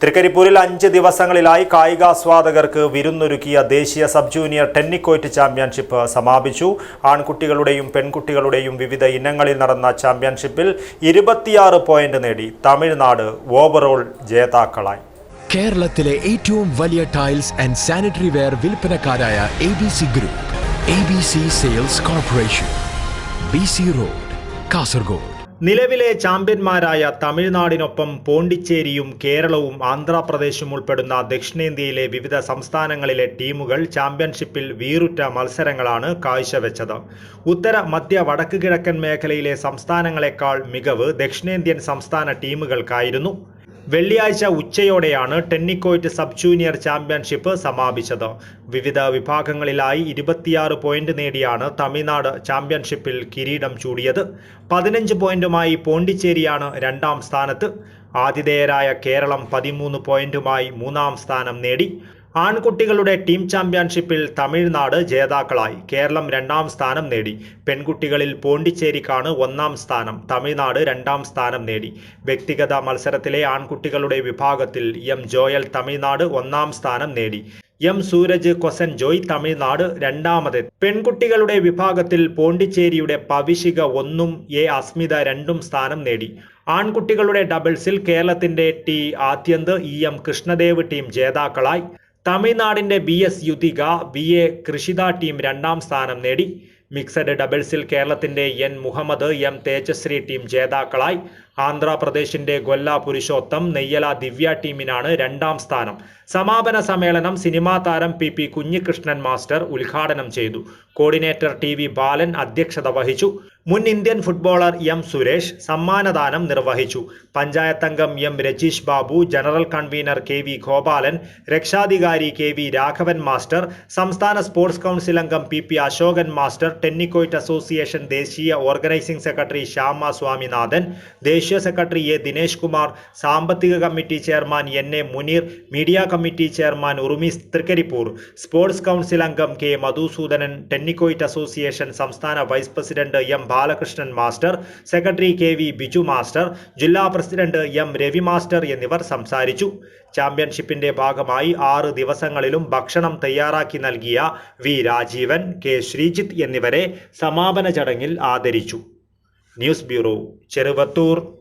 തൃക്കരിപ്പൂരിൽ അഞ്ച് ദിവസങ്ങളിലായി കായികാസ്വാദകർക്ക് വിരുന്നൊരുക്കിയ ദേശീയ സബ് ജൂനിയർ ടെന്നിക്കോയ്റ്റ് ചാമ്പ്യൻഷിപ്പ് സമാപിച്ചു. ആൺകുട്ടികളുടെയും പെൺകുട്ടികളുടെയും വിവിധ ഇനങ്ങളിൽ നടന്ന ചാമ്പ്യൻഷിപ്പിൽ ഇരുപത്തിയാറ് പോയിന്റ് നേടി തമിഴ്നാട് ഓവറോൾ ജേതാക്കളായി. കേരളത്തിലെ ഏറ്റവും വലിയ tiles and sanitary ware വിൽപ്പനക്കാരായ A B C group A B C sales corporation B C road Kasaragod. നിലവിലെ ചാമ്പ്യന്മാരായ തമിഴ്നാടിനൊപ്പം പോണ്ടിച്ചേരിയും കേരളവും ആന്ധ്രാപ്രദേശും ഉൾപ്പെടുന്ന ദക്ഷിണേന്ത്യയിലെ വിവിധ സംസ്ഥാനങ്ങളിലെ ടീമുകൾ ചാമ്പ്യൻഷിപ്പിൽ വീറുറ്റ മത്സരങ്ങളാണ് കാഴ്ചവെച്ചത്. ഉത്തര മധ്യ വടക്ക് കിഴക്കൻ മേഖലയിലെ സംസ്ഥാനങ്ങളെക്കാൾ മികവ് ദക്ഷിണേന്ത്യൻ സംസ്ഥാന ടീമുകൾക്കായിരുന്നു. വെള്ളിയാഴ്ച ഉച്ചയോടെയാണ് ടെന്നിക്കോയിറ്റ് സബ് ജൂനിയർ ചാമ്പ്യൻഷിപ്പ് സമാപിച്ചത്. വിവിധ വിഭാഗങ്ങളിലായി ഇരുപത്തിയാറ് പോയിന്റ് നേടിയാണ് തമിഴ്നാട് ചാമ്പ്യൻഷിപ്പിൽ കിരീടം ചൂടിയത്. പതിനഞ്ച് പോയിന്റുമായി പോണ്ടിച്ചേരിയാണ് രണ്ടാം സ്ഥാനത്ത്. ആതിഥേയരായ കേരളം പതിമൂന്ന് പോയിന്റുമായി മൂന്നാം സ്ഥാനം നേടി. ആൺകുട്ടികളുടെ ടീം ചാമ്പ്യൻഷിപ്പിൽ തമിഴ്നാട് ജേതാക്കളായി. കേരളം രണ്ടാം സ്ഥാനം നേടി. പെൺകുട്ടികളിൽ പോണ്ടിച്ചേരിക്കാണ് ഒന്നാം സ്ഥാനം. തമിഴ്നാട് രണ്ടാം സ്ഥാനം നേടി. വ്യക്തിഗത മത്സരത്തിലെ ആൺകുട്ടികളുടെ വിഭാഗത്തിൽ എം ജോയൽ തമിഴ്നാട് ഒന്നാം സ്ഥാനം നേടി. എം സൂരജ് കൊസൻ ജോയ് തമിഴ്നാട് രണ്ടാമത്. പെൺകുട്ടികളുടെ വിഭാഗത്തിൽ പോണ്ടിച്ചേരിയുടെ പവിശിക ഒന്നും എ അസ്മിത രണ്ടും സ്ഥാനം നേടി. ആൺകുട്ടികളുടെ ഡബിൾസിൽ കേരളത്തിന്റെ T Aadyanth E M Krishnadev team ജേതാക്കളായി. തമിഴ്നാടിന്റെ B S Yuthika B A Krishitha team രണ്ടാം സ്ഥാനം നേടി. മിക്സഡ് ഡബിൾസിൽ കേരളത്തിന്റെ N Muhammad M Tejashree team ജേതാക്കളായി. ആന്ധ്രാപ്രദേശിന്റെ ഗൊല്ല പുരുഷോത്തം നെയ്യല ദിവ്യ ടീമിനാണ് രണ്ടാം സ്ഥാനം. സമാപന സമ്മേളനം സിനിമാ താരം പി പി കുഞ്ഞികൃഷ്ണൻ മാസ്റ്റർ ഉദ്ഘാടനം ചെയ്തു. കോർഡിനേറ്റർ ടി വി ബാലൻ അധ്യക്ഷത വഹിച്ചു. മുൻ ഇന്ത്യൻ ഫുട്ബോളർ എം സുരേഷ് സമ്മാനദാനം നിർവഹിച്ചു. പഞ്ചായത്ത് അംഗം M Rajeesh Babu general convener K V Gopalan രക്ഷാധികാരി കെ വി രാഘവൻ മാസ്റ്റർ സംസ്ഥാന സ്പോർട്സ് കൗൺസിൽ അംഗം P P Ashokan master tennikoit association ദേശീയ ഓർഗനൈസിംഗ് സെക്രട്ടറി ശ്യാമ സ്വാമിനാഥൻ ദേശീയ സെക്രട്ടറി എ ദിനേശ് കുമാർ സാമ്പത്തിക committee chairman N A Muneer media committee chairman Urumi Thrikaripur sports council അംഗം K Madhusoodanan tennikoit association സംസ്ഥാന vice president M Balakrishnan master secretary K V Biju master ജില്ലാ president M Ravi master എന്നിവർ സംസാരിച്ചു. ചാമ്പ്യൻഷിപ്പിന്റെ ഭാഗമായി ആറ് ദിവസങ്ങളിലും ഭക്ഷണം തയ്യാറാക്കി നൽകിയ വി രാജീവൻ കെ ശ്രീജിത്ത് എന്നിവരെ സമാപന ചടങ്ങിൽ ആദരിച്ചു. News bureau Cheruvathur.